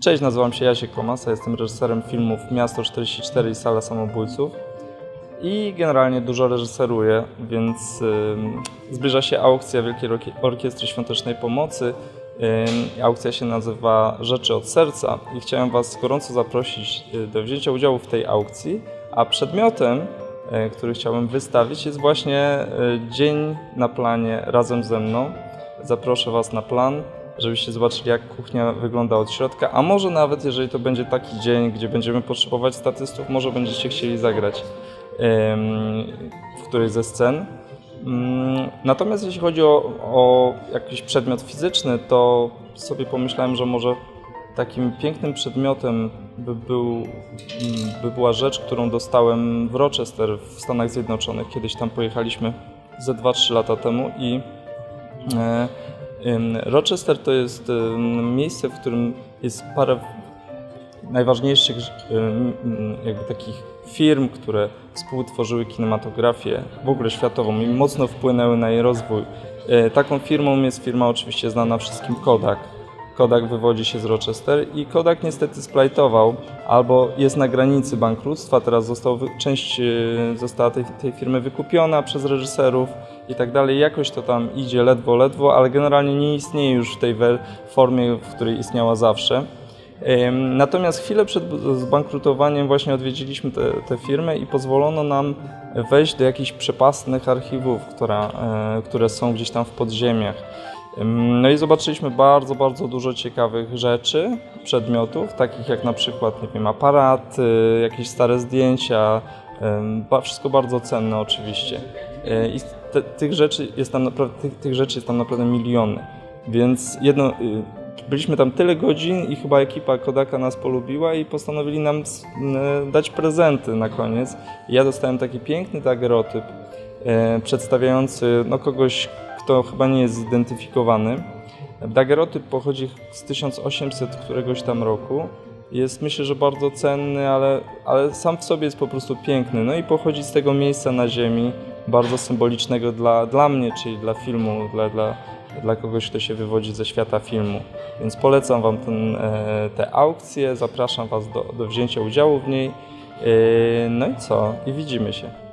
Cześć, nazywam się Jasiek Komasa, jestem reżyserem filmów Miasto 44 i Sala Samobójców i generalnie dużo reżyseruję, więc zbliża się aukcja Wielkiej Orkiestry Świątecznej Pomocy. Aukcja się nazywa Rzeczy od Serca i chciałem Was gorąco zaprosić y, do wzięcia udziału w tej aukcji, a przedmiotem, y, który chciałbym wystawić jest właśnie y, dzień na planie razem ze mną. Zaproszę Was na plan żebyście zobaczyli, jak kuchnia wygląda od środka, a może nawet, jeżeli to będzie taki dzień, gdzie będziemy potrzebować statystów, może będziecie chcieli zagrać w którejś ze scen. Mm, natomiast jeśli chodzi o, o jakiś przedmiot fizyczny, to sobie pomyślałem, że może takim pięknym przedmiotem by, był, by była rzecz, którą dostałem w Rochester w Stanach Zjednoczonych. Kiedyś tam pojechaliśmy ze 2-3 lata temu i e, Rochester to jest miejsce, w którym jest parę najważniejszych jakby takich firm, które współtworzyły kinematografię w ogóle światową i mocno wpłynęły na jej rozwój. E, taką firmą jest firma oczywiście znana wszystkim Kodak. Kodak wywodzi się z Rochester i Kodak niestety splajtował albo jest na granicy bankructwa. Teraz został, część e, została tej, tej firmy wykupiona przez reżyserów i tak dalej. Jakoś to tam idzie ledwo, ledwo, ale generalnie nie istnieje już w tej formie, w której istniała zawsze. Natomiast chwilę przed zbankrutowaniem właśnie odwiedziliśmy tę firmę i pozwolono nam wejść do jakichś przepastnych archiwów, która, e, które są gdzieś tam w podziemiach. No i zobaczyliśmy bardzo, bardzo dużo ciekawych rzeczy, przedmiotów, takich jak na przykład, nie wiem, aparaty, jakieś stare zdjęcia, wszystko bardzo cenne oczywiście. E, I te, tych, rzeczy jest tam naprawdę, tych, tych rzeczy jest tam naprawdę miliony. Więc jedno, y, byliśmy tam tyle godzin i chyba ekipa Kodaka nas polubiła i postanowili nam dać prezenty na koniec. Ja dostałem taki piękny dagerotyp e, przedstawiający no, kogoś, kto chyba nie jest zidentyfikowany. Dagerotyp pochodzi z 1800 któregoś tam roku. Jest myślę, że bardzo cenny, ale, ale sam w sobie jest po prostu piękny. No i pochodzi z tego miejsca na ziemi, bardzo symbolicznego dla, dla mnie, czyli dla filmu, dla, dla, dla kogoś, kto się wywodzi ze świata filmu. Więc polecam Wam e, tę aukcję, zapraszam Was do, do wzięcia udziału w niej. E, no i co? I widzimy się.